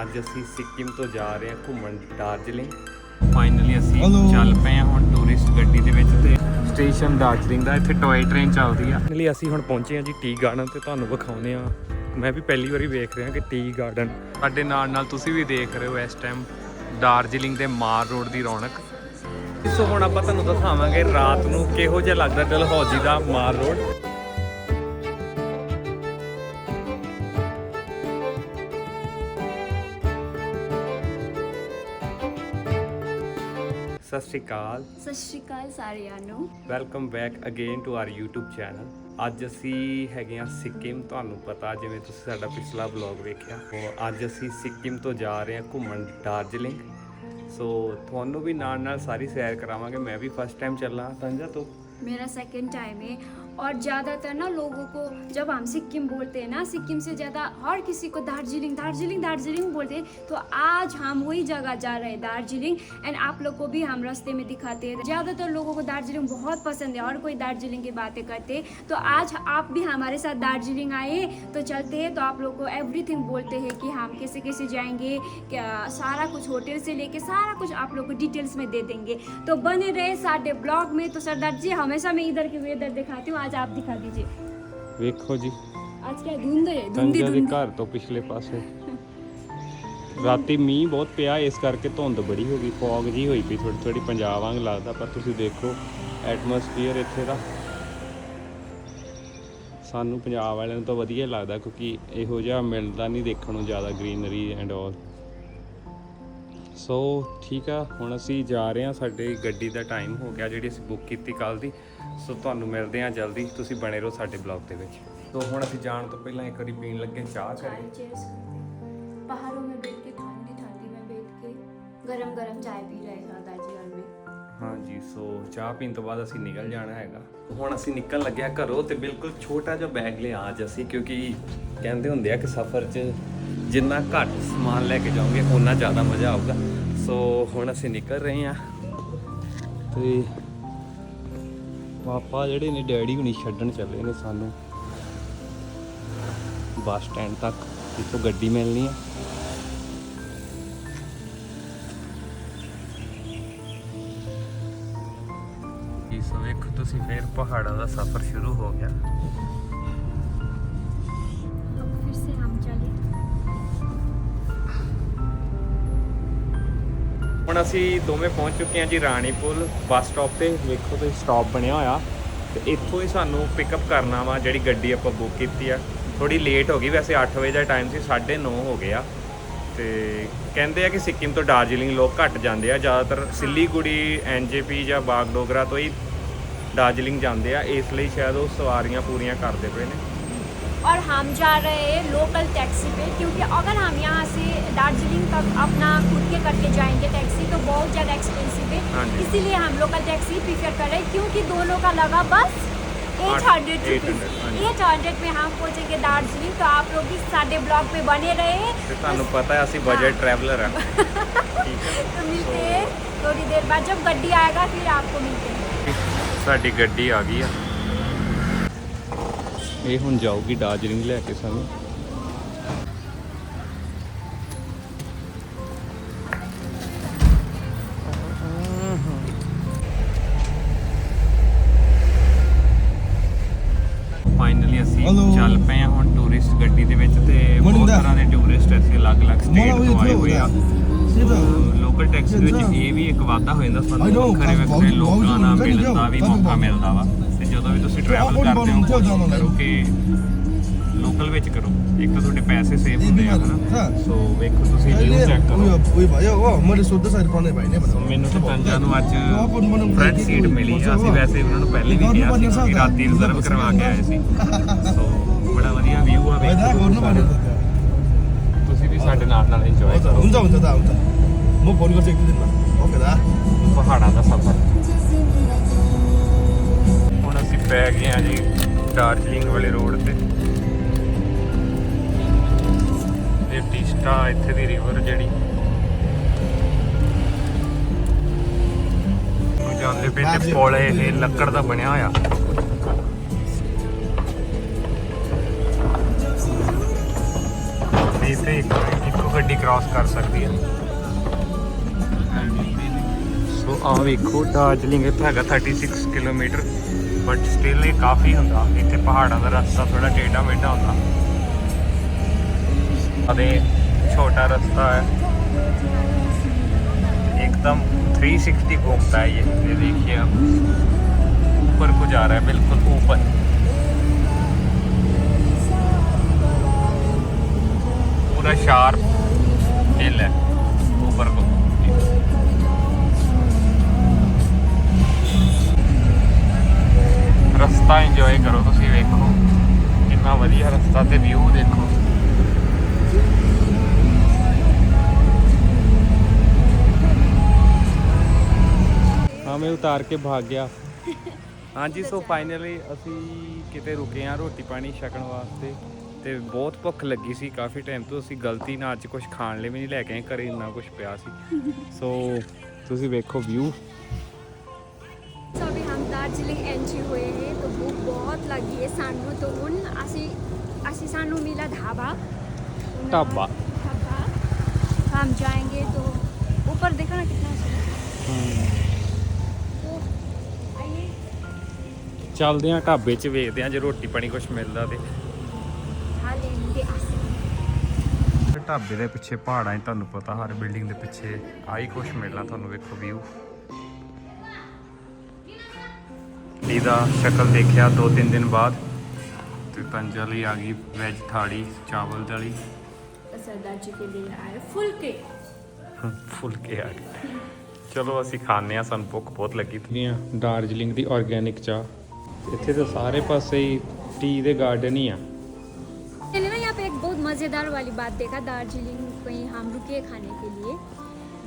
ਅੱਜ ਅਸੀਂ ਸਿੱਕਿਮ ਤੋਂ ਜਾ ਰਹੇ ਹਾਂ ਘੁੰਮਣ ਦਾਰਜਲਿੰਗ। ਫਾਈਨਲੀ ਅਸੀਂ ਚੱਲ ਪਏ ਹਾਂ ਹੁਣ ਟੂਰਿਸਟ ਗੱਡੀ ਦੇ ਵਿੱਚ ਤੇ ਸਟੇਸ਼ਨ ਦਾਰਜਲਿੰਗ ਦਾ ਇੱਥੇ ਟੌਏ ਟ੍ਰੇਨ ਚੱਲਦੀ ਆ। ਫਾਈਨਲੀ ਅਸੀਂ ਹੁਣ ਪਹੁੰਚੇ ਹਾਂ ਜੀ ਟੀ ਗਾਰਡਨ ਤੇ ਤੁਹਾਨੂੰ ਵਿਖਾਉਨੇ ਆ ਮੈਂ ਵੀ ਪਹਿਲੀ ਵਾਰੀ ਵੇਖ ਰਿਹਾ ਕਿ ਟੀ ਗਾਰਡਨ ਸਾਡੇ ਨਾਲ ਨਾਲ ਤੁਸੀਂ ਵੀ ਦੇਖ ਰਹੇ ਹੋ ਇਸ ਟਾਈਮ ਦਾਰਜਲਿੰਗ ਦੇ ਮਾਰ ਰੋਡ ਦੀ ਰੌਣਕ। ਸੋ ਹੁਣ ਆਪਾਂ ਤੁਹਾਨੂੰ ਦਿਖਾਵਾਂਗੇ ਰਾਤ ਨੂੰ ਕਿਹੋ ਜਿਹਾ ਲੱਗਦਾ ਡਲਹੌਜੀ ਦਾ ਮਾਰ ਰੋਡ। ਸਤਿ ਸ਼੍ਰੀ ਅਕਾਲ। ਸਤਿ ਸ਼੍ਰੀ ਅਕਾਲ ਸਾਰਿਆਂ ਨੂੰ। Welcome back again to our YouTube channel ਅੱਜ ਅਸੀਂ ਹੈਗੇ ਆ ਸਿੱਕਿਮ ਤੁਹਾਨੂੰ ਪਤਾ ਜਿਵੇਂ ਤੁਸੀਂ ਸਾਡਾ ਪਿਛਲਾ ਵਲੌਗ ਵੇਖਿਆ। ਉਹ ਅੱਜ ਅਸੀਂ ਸਿੱਕਿਮ ਤੋਂ ਜਾ ਰਹੇ ਹਾਂ ਘੁੰਮਣ ਦਾਰਜਲਿੰਗ। ਸੋ ਤੁਹਾਨੂੰ ਵੀ ਨਾਲ ਨਾਲ ਸਾਰੀ ਸੈਰ ਕਰਾਵਾਂਗੇ। ਮੈਂ ਵੀ ਫਸਟ ਟਾਈਮ ਚੱਲਾਂ। ਤੰਜਾ ਤੋਂ? ਮੇਰਾ ਸੈਕਿੰਡ ਟਾਈਮ ਹੈ और ज़्यादातर ना लोगों को जब हम सिक्किम बोलते हैं ना, सिक्किम से ज़्यादा हर किसी को दार्जिलिंग दार्जिलिंग दार्जिलिंग बोलते हैं। तो आज हम वही जगह जा रहे हैं, दार्जिलिंग। एंड आप लोग को भी हम रास्ते में दिखाते हैं। ज़्यादातर लोगों को दार्जिलिंग बहुत पसंद है और कोई दार्जिलिंग की बातें करते तो आज आप भी हमारे साथ दार्जिलिंग आए तो चलते हैं तो आप लोग को एवरीथिंग बोलते हैं कि हम कैसे कैसे जाएँगे, क्या सारा कुछ होटल से लेके सारा कुछ आप लोग को डिटेल्स में दे देंगे। तो बने रहे साढ़े ब्लॉग में। तो सरदार जी, हमेशा मैं इधर की वेदर दिखाती हूँ आज आप दिखा दीजिए ਵੇਖੋ जी आज क्या धुंध है धुंधी ਸੰਜਾ ਦੇ धुंध ਘਰ ਤੋਂ ਪਿਛਲੇ ਪਾਸੇ ਰਾਤੀ ਮੀਂਹ ਬਹੁਤ ਪਿਆ ਇਸ ਕਰਕੇ ਧੁੰਦ ਬੜੀ ਹੋ ਗਈ ਫੌਗ ਜੀ ਹੋਈ ਪਈ ਥੋੜੀ ਥੋੜੀ ਪੰਜਾਬ ਵਾਂਗ ਲੱਗਦਾ ਪਰ ਤੁਸੀਂ ਦੇਖੋ ਐਟਮੋਸਫੀਅਰ ਇੱਥੇ ਦਾ ਸਾਨੂੰ ਪੰਜਾਬ ਵਾਲਿਆਂ ਨੂੰ ਤਾਂ ਵਧੀਆ ਹੀ ਲੱਗਦਾ ਕਿਉਂਕਿ ਇਹੋ ਜਿਹਾ ਮਿਲਦਾ ਨਹੀਂ ਦੇਖਣ ਨੂੰ ਜ਼ਿਆਦਾ ਗ੍ਰੀਨਰੀ ਐਂਡ ਆਲ ਸੋ ਠੀਕ ਆ ਹੁਣ ਅਸੀਂ ਜਾ ਰਹੇ ਹਾਂ ਸਾਡੇ ਗੱਡੀ ਦਾ ਟਾਈਮ ਹੋ ਗਿਆ ਜਿਹੜੀ ਅਸੀਂ ਬੁੱਕ ਕੀਤੀ ਕੱਲ ਦੀ ਸੋ ਤੁਹਾਨੂੰ ਮਿਲਦੇ ਹਾਂ ਜਲਦੀ ਤੁਸੀਂ ਬਣੇ ਰਹੋ ਸਾਡੇ ਬਲੌਗ ਦੇ ਵਿੱਚ ਸੋ ਹੁਣ ਅਸੀਂ ਜਾਣ ਤੋਂ ਪਹਿਲਾਂ ਇੱਕ ਵਾਰੀ ਪੀਣ ਲੱਗੇ ਚਾਹ ਕਰੇ चाय cheers करते हैं। पहाड़ों में बैठ के ठंडी ठंडी में बैठ के गरम गरम चाय पी रहे हैं सरदार जी घर में ਹਾਂਜੀ ਸੋ ਚਾਹ ਪੀਣ ਤੋਂ ਬਾਅਦ ਅਸੀਂ ਨਿਕਲ ਜਾਣਾ ਹੈਗਾ ਹੁਣ ਅਸੀਂ ਨਿਕਲਣ ਲੱਗਿਆ ਘਰੋਂ ਤੇ ਬਿਲਕੁਲ ਛੋਟਾ ਜਿਹਾ ਬੈਗ ਲਿਆ ਅੱਜ ਅਸੀਂ ਕਿਉਂਕਿ ਕਹਿੰਦੇ ਹੁੰਦੇ ਆ ਕਿ ਸਫ਼ਰ 'ਚ ਜਿੰਨਾ ਘੱਟ ਸਮਾਨ ਲੈ ਕੇ ਜਾਓਗੇ ਉਨਾ ਜ਼ਿਆਦਾ ਮਜ਼ਾ ਆਊਗਾ ਸੋ ਹੁਣ ਅਸੀਂ ਨਿਕਲ ਰਹੇ ਹਾਂ ਤੇ ਪਾਪਾ ਜਿਹੜੇ ਨੇ, ਡੈਡੀ ਹੁਣੀ ਛੱਡਣ ਚੱਲੇ ਨੇ ਸਾਨੂੰ। ਬੱਸ ਸਟੈਂਡ ਤੱਕ ਜਿੱਥੋਂ ਗੱਡੀ ਮਿਲਣੀ ਹੈ ਇਸ ਵੇਖੋ ਤੁਸੀਂ ਫੇਰ ਪਹਾੜਾਂ ਦਾ ਸਫ਼ਰ ਸ਼ੁਰੂ ਹੋ ਗਿਆ। ਅਸੀਂ ਦੋਵੇਂ ਪਹੁੰਚ ਚੁੱਕੇ ਹਾਂ ਜੀ ਰਾਣੀਪੁਰ ਬੱਸ ਸਟਾਪ ਤੇ ਵੇਖੋ ਤੁਸੀਂ ਸਟਾਪ ਬਣਿਆ ਹੋਇਆ ਤੇ ਇੱਥੋਂ ਹੀ ਸਾਨੂੰ ਪਿਕਅਪ ਕਰਨਾ ਵਾ ਜਿਹੜੀ ਗੱਡੀ ਆਪਾਂ ਬੁੱਕ ਕੀਤੀ ਆ ਥੋੜੀ ਲੇਟ ਹੋ ਗਈ ਵੈਸੇ 8 ਵਜੇ ਦਾ ਟਾਈਮ ਸੀ 9:30 ਹੋ ਗਿਆ ਤੇ ਕਹਿੰਦੇ ਆ ਕਿ ਸਿੱਕਿਮ ਤੋਂ ਦਾਰਜਲਿੰਗ ਲੋਕ ਘੱਟ ਜਾਂਦੇ ਆ ਜ਼ਿਆਦਾਤਰ ਸਿੱਲੀਗੁੜੀ ਐਨਜੇਪੀ ਜਾਂ ਬਾਗਡੋਗਰਾ ਤੋਂ ਹੀ ਦਾਰਜਲਿੰਗ ਜਾਂਦੇ ਆ ਇਸ ਲਈ ਸ਼ਾਇਦ ਉਹ ਸਵਾਰੀਆਂ ਪੂਰੀਆਂ ਕਰਦੇ ਪਏ ਨੇ और हम जा रहे हैं लोकल टैक्सी पे क्योंकि अगर हम यहाँ से दार्जिलिंग तक अपना खुद के करके जाएंगे टैक्सी तो बहुत ज़्यादा एक्सपेंसिव हाँ है जी। इसीलिए हम लोकल टैक्सी प्रीफर कर रहे हैं क्योंकि दोनों का लगा बस एट आठ- हंड्रेड 800, हाँ जी। एट हंड्रेड में हम पहुँचेंगे दार्जिलिंग तो आप लोग भी साढ़े ब्लॉक पे बने रहे ਤੇ ਤੁਹਾਨੂੰ ਪਤਾ ਹੈ ਅਸੀਂ ਬਜਟ ਟਰੈਵਲਰ ਆ ਠੀਕ ਹੈ तो मिलते हैं थोड़ी देर बाद जब गड्डी आएगा फिर आपको मिलते हैं ਸਾਡੀ ਗੱਡੀ ਆ ਗਈ ਆ ਇਹ ਹੁਣ ਜਾਊਗੀ ਦਾਰਜਲਿੰਗ ਲੈ ਕੇ ਸਾਨੂੰ ਵਿੱਚ. ਇਹ ਵੀ ਇੱਕ ਵਾਧਾ ਹੋ ਜਾਂਦਾ ਸਾਨੂੰ ਵੱਖਰੇ ਵੱਖਰੇ ਲੋਕਾਂ ਨਾਲ ਮਿਲਣ ਦਾ ਵੀ ਮੌਕਾ ਮਿਲਦਾ ਵਾ। ਤੇ ਜਦੋਂ ਵੀ ਤੁਸੀਂ ਟਰੈਵਲ ਕਰਦੇ ਹੋ ਕੋਸ਼ਿਸ਼ ਕਰੋ. ਕਿ ਲੋਕਲ ਵਿੱਚ ਕਰੋ। ਇੱਕ ਤਾਂ ਤੁਹਾਡੇ ਪੈਸੇ ਸੇਵ ਹੁੰਦੇ ਆ ਹਨਾ। ਸੋ ਵੇਖੋ ਤੁਸੀਂ ਵਿਊ ਚੈੱਕ ਕਰੋ। ਉਈ ਭਾਈ ਉਹ ਮੇਰੇ ਸੋਧੇ ਸਾਈਡ ਪਾਣੇ ਭਾਈ ਨੇ ਸੋ ਮੈਨੂੰ ਤਾਂ ਤੰਜਾ ਨੂੰ ਅੱਜ ਫਰੰਟ ਸੀਟ ਮਿਲੀ ਆ ਅਸੀਂ ਵੈਸੇ ਉਹਨਾਂ ਨੂੰ ਪਹਿਲੇ ਵੀ ਕਿਹਾ ਸੀ ਕਿ ਰਾਤੀ ਰਿਜ਼ਰਵ ਕਰਵਾ ਕੇ ਆਏ ਸੀ। ਸੋ ਬੜਾ ਵਧੀਆ ਵਿਊ ਆ ਵੇਖੋ ਤੁਸੀਂ ਵੀ ਸਾਡੇ ਨਾਲ ਨਾਲ ਇੰਜੋਏ ਕਰੋ। ਹੁੰਦਾ ਹੁੰਦਾ ਹੁੰਦਾ। ਮੋ ਫੋਨ ਕਰਕੇ ਇੱਕ ਦਿਨ ਨਾ ਓਕੇ ਦਾ ਪਹਾੜਾਂ ਦਾ ਸਫ਼ਰ ਹੁਣ ਅਸੀਂ ਪੈ ਗਏ ਆ ਜੀ ਦਾਰਜਲਿੰਗ ਵਾਲੇ ਰੋਡ ਤੇ ਇਹ ਟਿਸਟਾ ਇੱਥੇ ਦੀ ਰਿਵਰ ਜਿਹੜੀ ਜਾਂਦੇ ਪਏ ਤੇ ਪੁਲ ਇਹ ਲੱਕੜ ਦਾ ਬਣਿਆ ਹੋਇਆ ਇਹ ਤੇ ਇੱਕੋ ਗੱਡੀ ਕ੍ਰਾਸ ਕਰ ਸਕਦੀ ਹੈ ਸੋ ਆਹ ਵੇਖੋ ਦਾਰਜਲਿੰਗ ਇੱਥੇ ਹੈਗਾ 36 ਕਿਲੋਮੀਟਰ ਬਟ ਸਟਿਲ ਇਹ ਕਾਫੀ ਹੁੰਦਾ ਇੱਥੇ ਪਹਾੜਾਂ ਦਾ ਰਸਤਾ ਥੋੜਾ ਟੇਢਾ ਮੇਢਾ ਹੁੰਦਾ ਅਦੇ ਛੋਟਾ ਰਸਤਾ ਹੈ एकदम 360 घूमता है ये ये देखिए आप ऊपर को जा रहा है बिल्कुल ऊपर पूरा शार्प हिल है ਰਸਤਾ ਇੰਜੋਏ ਕਰੋ ਤੁਸੀਂ ਵੇਖੋ। ਕਿੰਨਾ ਵਧੀਆ ਰਸਤਾ ਤੇ ਵਿਊ ਦੇਖੋ। ਹਾਂ ਮੈਂ ਉਤਾਰ ਕੇ ਭਾਗ ਗਿਆ। ਹਾਂਜੀ ਸੋ ਫਾਈਨਲੀ ਅਸੀਂ ਕਿਤੇ ਰੁਕੇ ਆ ਰੋਟੀ ਪਾਣੀ ਛਕਣ ਵਾਸਤੇ ਤੇ ਬਹੁਤ ਭੁੱਖ ਲੱਗੀ ਸੀ ਕਾਫੀ ਟਾਈਮ ਤੋਂ। ਅਸੀਂ ਗਲਤੀ ਨਾਲ ਅੱਜ ਕੁਝ ਖਾਣ ਲਈ ਵੀ ਨਹੀਂ ਲੈ ਕੇ ਆਏ ਘਰੇ ਇੰਨਾ ਕੁਝ ਪਿਆ ਸੀ। ਸੋ ਤੁਸੀਂ ਵੇਖੋ ਵਿਊ ਸੋ ਅਭੀ ਹਮ ਦਾਰਜਲਿੰਗ ਐਂਟਰੀ ਹੋਏ ਹੈ तो भूख बहुत लगी है सानू तो उन ਅਸੀਂ ਅਸੀਂ ਸਾਨੂੰ मिला ढाबा उन- ढाबा। ढाबा हम जाएंगे तो ऊपर देखो ना कितना अच्छा तो आइए ਚੱਲਦੇ ਆ ਢਾਬੇ 'ਚ ਵੇਖਦੇ ਆ ਜੇ ਰੋਟੀ ਪਾਣੀ ਕੁਝ ਮਿਲਦਾ ਤੇ खा लेंगे आसे ਤੇ ਢਾਬੇ ਦੇ ਪਿੱਛੇ ਪਹਾੜਾਂ 'ਚ ਤੁਹਾਨੂੰ ਪਤਾ ਹਰ ਬਿਲਡਿੰਗ ਦੇ ਪਿੱਛੇ ਆਹੀ ਕੁਝ ਮਿਲਣਾ ਤੁਹਾਨੂੰ ਵੇਖੋ ਵਿਊ ਡੀ ਦਾ ਸ਼ਕਲ ਦੇਖਿਆ ਦੋ ਤਿੰਨ ਦਿਨ ਬਾਅਦ ਤੇ ਪੰਜਲੀ ਆ ਗਈ ਵੈਜ ਥਾਲੀ ਚਾਵਲ ਦਲੀ सरदार जी के लिए आए फुल के ਫੁਲਕੇ ਆ ਗਏ ਚਲੋ ਅਸੀਂ ਖਾਣੇ ਆ ਸਾਨੂੰ ਭੁੱਖ ਬਹੁਤ ਲੱਗੀ ਦੀਆਂ ਦਾਰਜਲਿੰਗ ਦੀ ਆਰਗੇਨਿਕ ਚਾਹ ਇੱਥੇ ਤਾਂ ਸਾਰੇ ਪਾਸੇ ਹੀ ਟੀ ਦੇ ਗਾਰਡਨ ਹੀ ਆ मैंने ना यहाँ पे एक बहुत मज़ेदार वाली बात देखा दार्जिलिंग कहीं हम रुके खाने के लिए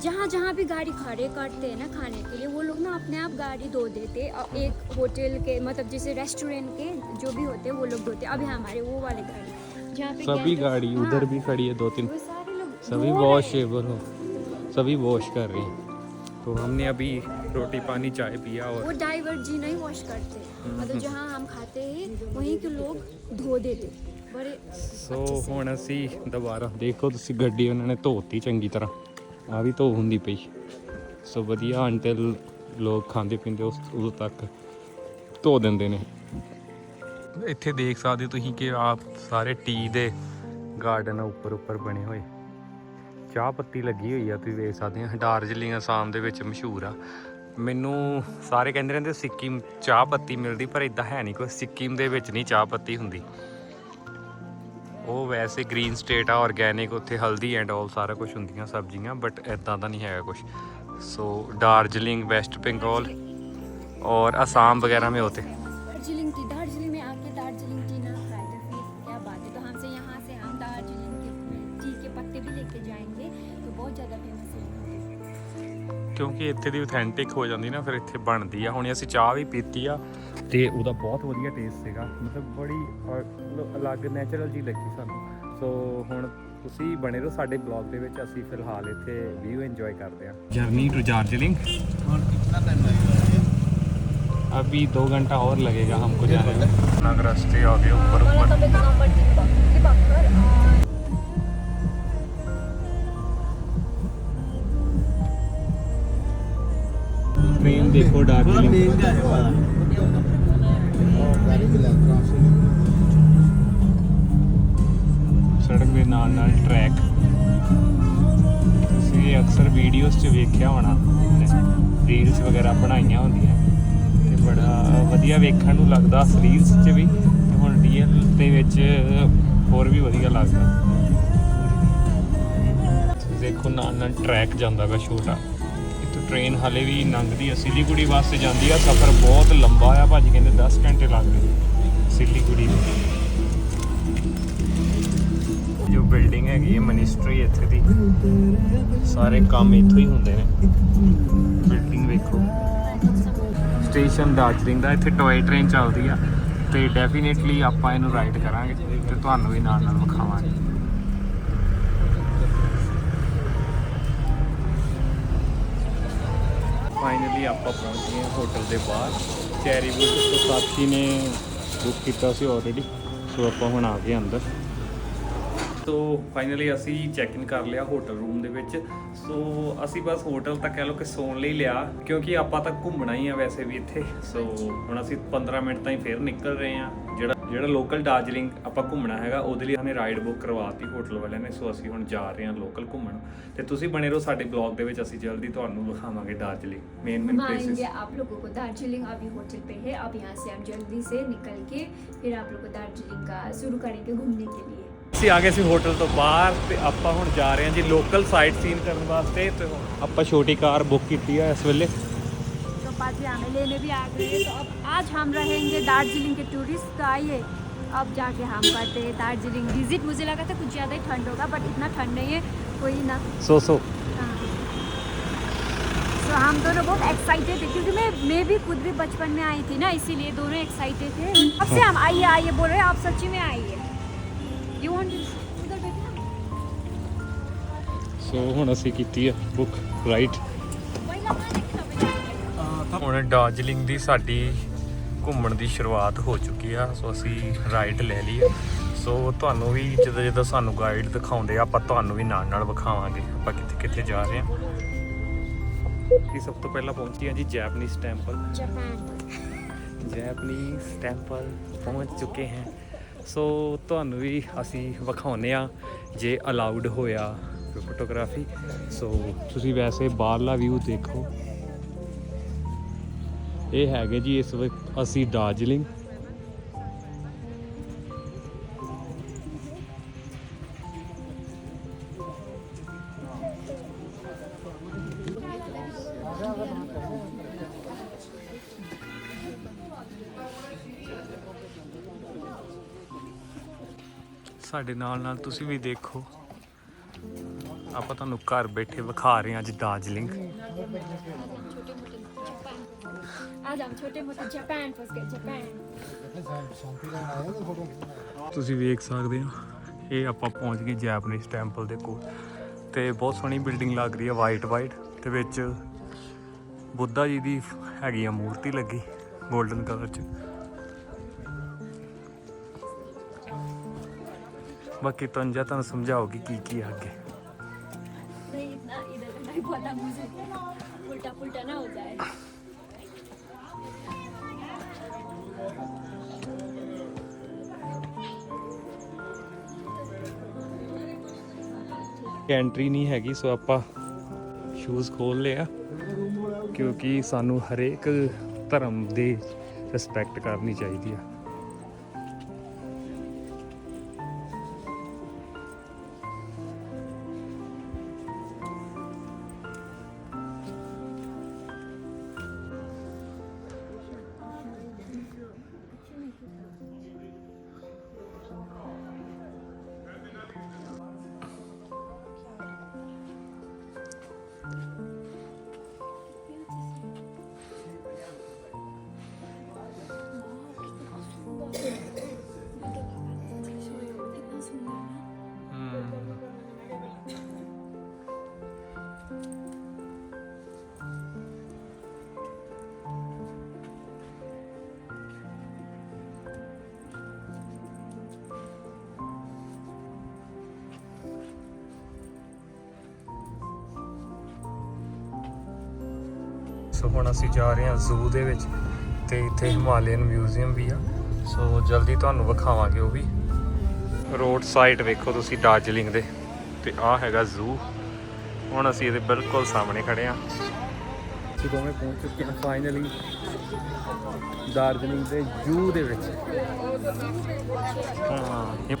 जहाँ जहाँ भी गाड़ी खड़े करते हैं ना खाने के लिए वो लोग ना अपने आप गाड़ी धो देते और एक होटल के मतलब जैसे रेस्टोरेंट के जो भी होते हैं वो लोग धोते अभी हमारे वो वाले गाड़ी जहाँ पे सभी गेट- गाड़ी हाँ, उधर भी खड़ी है दो तीन वो सारे लोग सभी धो रहे हैं। वॉशेबल हो सभी वॉश कर रहे हैं तो हमने अभी रोटी पानी चाय पिया वो और ड्राइवर जी नहीं वॉश करते मतलब जहाँ हम खाते हैं वहीं के लोग धो देते बड़े ਸੋ अच्छे से। ਹੁਣ ਅਸੀਂ ਦੁਬਾਰਾ ਦੇਖੋ ਤੁਸੀਂ ਗੱਡੀ ਉਹਨਾਂ ਨੇ ਧੋਤੀ ਚੰਗੀ ਤਰ੍ਹਾਂ ਆ ਵੀ ਧੋ ਹੁੰਦੀ ਪਈ। ਸੋ ਵਧੀਆ ਅੰਟਲ ਲੋਕ ਖਾਂਦੇ ਪੀਂਦੇ ਉਸ ਉਦੋਂ ਤੱਕ ਧੋ ਦਿੰਦੇ ਨੇ। ਇੱਥੇ ਦੇਖ ਸਕਦੇ ਹੋ ਤੁਸੀਂ ਕਿ ਆਪ ਸਾਰੇ ਟੀ ਦੇ ਗਾਰਡਨ ਉੱਪਰ ਉੱਪਰ ਬਣੇ ਹੋਏ। ਚਾਹ ਪੱਤੀ ਲੱਗੀ ਹੋਈ ਆ, ਤੁਸੀਂ ਵੇਖ ਸਕਦੇ ਆ ਡਾਰਜਲਿੰਗ ਅਸਾਮ ਦੇ ਵਿੱਚ ਮਸ਼ਹੂਰ ਆ। ਮੈਨੂੰ ਸਾਰੇ ਕਹਿੰਦੇ ਰਹਿੰਦੇ ਸਿੱਕਿਮ ਚਾਹ ਪੱਤੀ ਮਿਲਦੀ, ਪਰ ਇਦਾਂ ਹੈ ਨਹੀਂ ਕੋਈ ਸਿੱਕਿਮ ਦੇ ਵਿੱਚ ਨਹੀਂ ਚਾਹ ਪੱਤੀ ਹੁੰਦੀ। ਉਹ ਵੈਸੇ ਗ੍ਰੀਨ ਸਟੇਟ ਆ ਆਰਗੇਨਿਕ ਉੱਥੇ ਹਲਦੀ ਐਂਡ ਆਲ ਸਾਰਾ ਕੁਝ ਹੁੰਦੀਆਂ ਸਬਜ਼ੀਆਂ ਬਟ ਇਦਾਂ ਦਾ ਨਹੀਂ ਹੈਗਾ ਕੁਝ ਸੋ दार्जिलिंग वेस्ट बंगाल और असम वगैरह में होते दार्जिलिंग टी दार्जिलिंग में आके दार्जिलिंग टी ना खाए तो फिर क्या बात है तो हमसे यहाँ से हम दार्जिलिंग के टी के पत्ते भी लेके जाएंगे तो बहुत ज़्यादा फेमस है ਕਿਉਂਕਿ ਇੱਥੇ ਦੀ ਆਥੈਂਟਿਕ ਹੋ ਜਾਂਦੀ ਨਾ ਫਿਰ ਇੱਥੇ ਬਣਦੀ ਆ ਹੁਣ ਅਸੀਂ ਚਾਹ ਵੀ ਪੀਤੀ ਆ ਤੇ ਉਹਦਾ ਬਹੁਤ ਵਧੀਆ ਟੇਸਟ ਸੀਗਾ। ਮਤਲਬ ਬੜੀ ਅਲੱਗ ਨੇਚਰਲ ਜੀ ਲੱਗੀ ਸਾਨੂੰ। ਸੋ ਹੁਣ ਤੁਸੀਂ ਬਣੇ ਰਹੋ ਸਾਡੇ ਬਲੌਗ ਦੇ ਵਿੱਚ ਅਸੀਂ ਫਿਲਹਾਲ ਇੱਥੇ ਵੀਊ ਇੰਜੋਏ ਕਰਦੇ ਹਾਂ। ਜਰਨੀ ਟੂ ਦਾर्जिलिंग और कितना टाइम लगेगा अभी दो घंटा और लगेगा हमको जाने में नाग रास्ते आ गए ऊपर ऊपर ट्रेन देखो दार्जिलिंग ਸੜਕ ਦੇ ਨਾਲ ਨਾਲ ਟਰੈਕ ਤੁਸੀਂ ਇਹ ਅਕਸਰ ਵੀਡੀਓਜ਼ 'ਚ ਵੇਖਿਆ ਹੋਣਾ। ਰੀਲਸ ਵਗੈਰਾ ਬਣਾਈਆਂ ਹੁੰਦੀਆਂ। ਤੇ ਬੜਾ ਵਧੀਆ ਵੇਖਣ ਨੂੰ ਲੱਗਦਾ ਰੀਲਸ 'ਚ ਵੀ। ਤੇ ਹੁਣ ਰੀਅਲ ਦੇ ਵਿੱਚ ਹੋਰ ਵੀ ਵਧੀਆ ਲੱਗਦਾ। ਦੇਖੋ ਨਾਲ ਨਾਲ ਟਰੈਕ ਜਾਂਦਾ ਵਾ ਛੋਟਾ। ਟ੍ਰੇਨ ਹਾਲੇ ਵੀ ਲੰਘਦੀ ਆ, ਸਿਲੀਗੁੜੀ ਵਾਸਤੇ ਜਾਂਦੀ ਆ, ਸਫ਼ਰ ਬਹੁਤ ਲੰਬਾ ਆ, ਭਾਜੀ ਕਹਿੰਦੇ 10 ਘੰਟੇ ਲੱਗਦੇ ਸਿਲੀਗੁੜੀ ਜੋ ਬਿਲਡਿੰਗ ਹੈਗੀ ਹੈ ਮਿਨਿਸਟਰੀ ਇੱਥੇ ਦੀ, ਸਾਰੇ ਕੰਮ ਇੱਥੋਂ ਹੀ ਹੁੰਦੇ ਨੇ। ਬਿਲਡਿੰਗ ਵੇਖੋ। ਸਟੇਸ਼ਨ ਦਾਰਜਲਿੰਗ ਦਾ ਇੱਥੇ ਟੋਏ ਟ੍ਰੇਨ ਚੱਲਦੀ ਆ ਤੇ ਡੈਫੀਨਿਟਲੀ ਆਪਾਂ ਇਹਨੂੰ ਰਾਈਡ ਕਰਾਂਗੇ ਤੇ ਤੁਹਾਨੂੰ ਵੀ ਨਾਲ ਨਾਲ ਵਿਖਾਵਾਂਗੇ। ਆਪਾਂ ਪਹੁੰਚ ਗਏ ਹਾਂ ਹੋਟਲ ਦੇ ਬਾਹਰ। ਚੈਰੀ ਬੁੱਕ ਤੋਂ ਸਾਥੀ ਨੇ ਬੁੱਕ ਕੀਤਾ ਸੀ ਆਲਰੇਡੀ ਸੋ ਆਪਾਂ ਹੁਣ ਆ ਗਏ ਅੰਦਰ। ਸੋ ਫਾਈਨਲੀ ਅਸੀਂ ਚੈੱਕ ਇਨ ਕਰ ਲਿਆ ਹੋਟਲ ਰੂਮ ਦੇ ਵਿੱਚ। ਸੋ ਅਸੀਂ ਬਸ ਹੋਟਲ ਤਾਂ ਕਹਿ ਲਓ ਕਿ ਸੌਣ ਲਈ ਲਿਆ ਕਿਉਂਕਿ ਆਪਾਂ ਤਾਂ ਘੁੰਮਣਾ ਹੀ ਆ ਵੈਸੇ ਵੀ ਇੱਥੇ। ਸੋ ਹੁਣ ਅਸੀਂ 15 ਮਿੰਟ ਤਾਂ ਫੇਰ ਨਿਕਲ ਰਹੇ ਆ ਜਿਹੜਾ ਜਿਹੜਾ ਲੋਕਲ ਡਾਰਜਲਿੰਗ ਆਪਾਂ ਘੁੰਮਣਾ ਹੈਗਾ ਉਹਦੇ ਲਈ ਹਨੇ ਰਾਈਡ ਬੁੱਕ ਕਰਵਾਤੀ ਹੋਟਲ ਵਾਲਿਆਂ ਨੇ। ਸੋ ਅਸੀਂ ਹੁਣ ਜਾ ਰਹੇ ਹਾਂ ਲੋਕਲ ਘੁੰਮਣ। ਤੇ ਤੁਸੀਂ ਬਣੇ ਰਹੋ ਸਾਡੇ ਬਲੌਗ ਦੇ ਵਿੱਚ ਅਸੀਂ ਜਲਦੀ ਤੁਹਾਨੂੰ ਦਿਖਾਵਾਂਗੇ दार्जिलिंग मेन मेन प्लेसेस आप लोगों को दार्जिलिंग अभी होटल पे है अब यहाँ से आप जल्दी से निकल के फिर आप लोग को दार्जिलिंग का शुरू करेंगे घूमने के लिए ਅਸੀਂ ਆ ਗਏ ਸੀ ਹੋਟਲ ਤੋਂ ਬਾਹਰ ਤੇ ਆਪਾਂ ਹੁਣ ਜਾ ਰਹੇ ਹਾਂ ਜੀ ਲੋਕਲ ਸਾਈਟ ਸੀਨ ਕਰਨ ਵਾਸਤੇ ਤੇ ਆਪਾਂ ਛੋਟੀ ਕਾਰ ਬੁੱਕ ਕੀਤੀ ਆ ਇਸ ਵੇਲੇ तो पाजी हमें लेने भी आ गए तो अब आज हम रहेंगे दार्जिलिंग के टूरिस्ट तो आइए अब जाके हम करते हैं दार्जिलिंग विजिट मुझे लगा था कुछ ज़्यादा ही ठंड होगा बट इतना ठंड नहीं है कोई ना ਸੋ ਸੋ तो हम दोनों बहुत एक्साइटेड थे क्योंकि मैं मैं भी खुद भी बचपन में आई थी ना इसीलिए दोनों एक्साइटेड थे अब से हम आइए आइए बोल रहे हैं आप सच्ची में आइए ਸੋ ਹੁਣ ਅਸੀਂ ਕੀਤੀ ਆ ਬੁੱਕ ਰਾਈਟ ਹੁਣ ਦਾਰਜਲਿੰਗ ਦੀ ਸਾਡੀ ਘੁੰਮਣ ਦੀ ਸ਼ੁਰੂਆਤ ਹੋ ਚੁੱਕੀ ਆ। ਸੋ ਅਸੀਂ ਰਾਈਟ ਲੈ ਲਈ ਆ। ਸੋ ਤੁਹਾਨੂੰ ਵੀ ਜਦੋਂ ਜਦੋਂ ਸਾਨੂੰ ਗਾਈਡ ਦਿਖਾਉਂਦੇ ਆ ਆਪਾਂ ਤੁਹਾਨੂੰ ਵੀ ਨਾਲ ਨਾਲ ਵਿਖਾਵਾਂਗੇ। ਆਪਾਂ ਕਿੱਥੇ ਕਿੱਥੇ ਜਾ ਰਹੇ ਆ। ਕਿ ਸਭ ਤੋਂ ਪਹਿਲਾਂ ਪਹੁੰਚੀ ਆ ਜੀ Japanese temple Japan Japanese temple ਪਹੁੰਚ ਚੁੱਕੇ ਹਾਂ। ਸੋ ਤੁਹਾਨੂੰ ਵੀ ਅਸੀਂ ਵਿਖਾਉਨੇ ਆ ਜੇ ਅਲਾਉਡ ਹੋਇਆ ਫੋਟੋਗ੍ਰਾਫੀ। ਸੋ ਤੁਸੀਂ ਵੈਸੇ ਬਾਹਰਲਾ ਵਿਊ ਦੇਖੋ। ਇਹ ਹੈਗੇ ਜੀ ਇਸ ਵਕਤ ਅਸੀਂ ਦਾਰਜਲਿੰਗ। ਸਾਡੇ ਨਾਲ ਨਾਲ ਤੁਸੀਂ ਵੀ ਦੇਖੋ। ਆਪਾਂ ਤੁਹਾਨੂੰ ਘਰ ਬੈਠੇ ਵਿਖਾ ਰਹੇ ਹਾਂ ਅੱਜ ਦਾਰਜਲਿੰਗ। ਆਦਮ ਛੋਟੇ ਮੋਟੇ ਤੁਸੀਂ ਵੇਖ ਸਕਦੇ ਹੋ, ਇਹ ਆਪਾਂ ਪਹੁੰਚ ਗਏ ਜੈਪਨੀਜ਼ ਟੈਂਪਲ ਦੇ ਕੋਲ। ਤੇ ਬਹੁਤ ਸੋਹਣੀ ਬਿਲਡਿੰਗ ਲੱਗ ਰਹੀ ਹੈ ਵਾਈਟ ਵਾਈਟ ਤੇ ਵਿੱਚ ਬੁੱਧਾ ਜੀ ਦੀ ਹੈਗੀ ਆ ਮੂਰਤੀ ਲੱਗੀ, ਗੋਲਡਨ ਕਲਰ 'ਚ। ਬਾਕੀ ਤੰਜਾ ਤੁਹਾਨੂੰ ਸਮਝਾਉਗੀ ਕੀ ਕੀ ਆ ਅੱਗੇ। ਐਂਟਰੀ ਨਹੀਂ ਹੈਗੀ ਸੋ ਆਪਾਂ ਸ਼ੂਜ਼ ਖੋਲ ਲਿਆ। ਕਿਉਂਕਿ ਸਾਨੂੰ ਹਰੇਕ ਧਰਮ ਦੇ ਰਿਸਪੈਕਟ ਕਰਨੀ ਚਾਹੀਦੀ ਆ। ਸੋ ਹੁਣ ਅਸੀਂ ਜਾ ਰਹੇ ਹਾਂ ਜ਼ੂ ਦੇ ਵਿੱਚ ਤੇ ਇੱਥੇ ਹਿਮਾਲਯਨ ਮਿਊਜ਼ੀਅਮ ਵੀ ਆ। ਸੋ ਜਲਦੀ ਤੁਹਾਨੂੰ ਵਿਖਾਵਾਂਗੇ ਉਹ ਵੀ। ਰੋਡ ਸਾਈਡ ਵੇਖੋ ਤੁਸੀਂ ਦਾਰਜਲਿੰਗ ਦੇ ਤੇ ਆਹ ਹੈਗਾ ਜ਼ੂ ਹੁਣ ਅਸੀਂ ਇਹਦੇ ਬਿਲਕੁਲ ਸਾਹਮਣੇ ਖੜੇ ਆ ਅਸੀਂ ਦੋਵੇਂ ਪਹੁੰਚ ਚੁੱਕੇ ਹਾਂ ਫਾਈਨਲੀ ਦਾਰਜਲਿੰਗ ਦੇ ਜ਼ੂ ਦੇ ਵਿੱਚ। ਹਾਂ।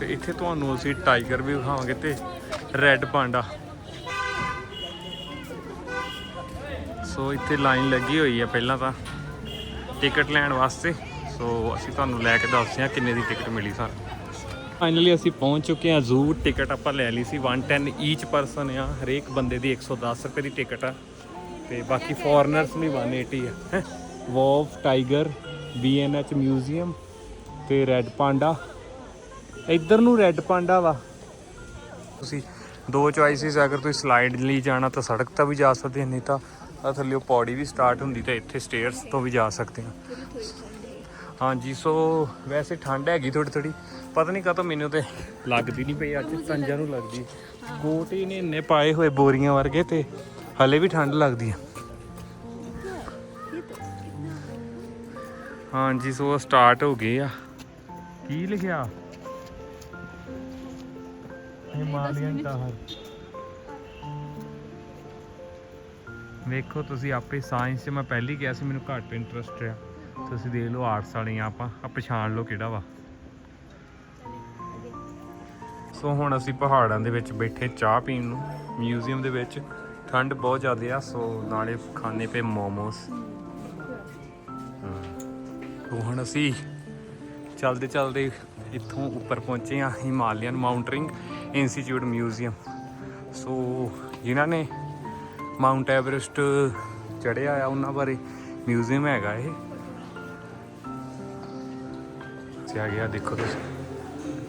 ਤੇ ਇੱਥੇ ਤੁਹਾਨੂੰ ਅਸੀਂ ਟਾਈਗਰ ਵੀ ਵਿਖਾਵਾਂਗੇ ਤੇ ਰੈੱਡ ਪਾਂਡਾ। ਸੋ ਇੱਥੇ ਲਾਈਨ ਲੱਗੀ ਹੋਈ ਆ ਪਹਿਲਾਂ ਤਾਂ ਟਿਕਟ ਲੈਣ ਵਾਸਤੇ। ਸੋ ਅਸੀਂ ਤੁਹਾਨੂੰ ਲੈ ਕੇ ਦੱਸਦੇ ਹਾਂ ਕਿੰਨੇ ਦੀ ਟਿਕਟ ਮਿਲੀ ਸਾਨੂੰ ਫਾਈਨਲੀ ਅਸੀਂ ਪਹੁੰਚ ਚੁੱਕੇ ਹਾਂ ਜ਼ੂ ਟਿਕਟ ਆਪਾਂ ਲੈ ਲਈ ਸੀ। 110 ਈਚ ਪਰਸਨ ਆ। ਹਰੇਕ ਬੰਦੇ ਦੀ 110 ਰੁਪਏ ਦੀ ਟਿਕਟ ਆ। ਤੇ ਬਾਕੀ ਫੋਰਨਰਸ ਲਈ 180 ਆ। ਹੈਂ। ਵੋਲਫ ਟਾਈਗਰ ਬੀਐਨਐਚ ਮਿਊਜ਼ੀਅਮ ਤੇ ਰੈੱਡ ਪਾਂਡਾ ਇੱਧਰ ਨੂੰ ਰੈੱਡ ਪਾਂਡਾ ਵਾ। ਤੁਸੀਂ ਦੋ ਚੁਆਇਸਿਸ ਅਗਰ ਤੁਸੀਂ ਸਲਾਈਡ ਲਈ ਜਾਣਾ ਤਾਂ ਸੜਕ ਤਾਂ ਵੀ ਜਾ ਸਕਦੇ ਨਹੀਂ ਤਾਂ ਆ ਥੱਲੇ ਪੌੜੀ ਵੀ ਸਟਾਰਟ ਹੁੰਦੀ ਤੇ ਇੱਥੇ ਸਟੇਅਰਸ ਤੋਂ ਵੀ ਜਾ ਸਕਦੇ ਹੋ। ਹਾਂਜੀ ਸੋ ਵੈਸੇ ਠੰਡ ਹੈਗੀ ਥੋੜੀ ਥੋੜੀ ਪਤਾ ਨਹੀਂ ਕਾਹਤੋਂ ਮੈਨੂੰ ਤੇ ਲੱਗਦੀ ਨਹੀਂ ਪਈ ਅੱਜ, ਤੰਜਾਂ ਨੂੰ ਲੱਗਦੀ ਕੋਟ ਨੇ ਇੰਨੇ ਪਾਏ ਹੋਏ ਬੋਰੀਆਂ ਵਰਗੇ ਤੇ ਹਲੇ ਵੀ ਠੰਡ ਲੱਗਦੀ ਆ ਹਾਂਜੀ ਸੋ ਸਟਾਰਟ ਹੋ ਗਏ ਆ। ਕੀ ਲਿਖਿਆ? ਹਿਮਾਲਯਨ ਟਾਹਰ ਵੇਖੋ, ਤੁਸੀਂ ਆਪੇ ਸਾਇੰਸ 'ਚ ਮੈਂ ਪਹਿਲੀ ਗਿਆ ਸੀ, ਮੈਨੂੰ ਘੱਟ ਇੰਟਰਸਟ ਆ। ਤੁਸੀਂ ਦੇਖ ਲਓ ਆਰਟਸ ਵਾਲੇ ਆਪਾਂ ਆ ਪਛਾਣ ਲਓ ਕਿਹੜਾ ਵਾ। ਸੋ ਹੁਣ ਅਸੀਂ ਪਹਾੜਾਂ ਦੇ ਵਿੱਚ ਬੈਠੇ ਚਾਹ ਪੀਣ ਨੂੰ ਮਿਊਜ਼ੀਅਮ ਦੇ ਵਿੱਚ। ਠੰਡ ਬਹੁਤ ਜ਼ਿਆਦਾ ਆ, ਸੋ ਨਾਲੇ ਖਾਣੇ ਪਏ ਮੋਮੋਸ। ਸੋ ਹੁਣ ਅਸੀਂ ਚਲਦੇ ਚਲਦੇ ਇੱਥੋਂ ਉੱਪਰ ਪਹੁੰਚੇ ਆ Himalayan mountaineering institute museum. So ਜਿਨ੍ਹਾਂ ਨੇ ਮਾਊਂਟ ਐਵਰੈਸਟ ਚੜਿਆ ਆ ਉਹਨਾਂ ਬਾਰੇ। ਮਿਊਜ਼ੀਅਮ ਹੈਗਾ ਇਹ। ਤੇ ਆ ਗਿਆ, ਦੇਖੋ ਤੁਸੀਂ।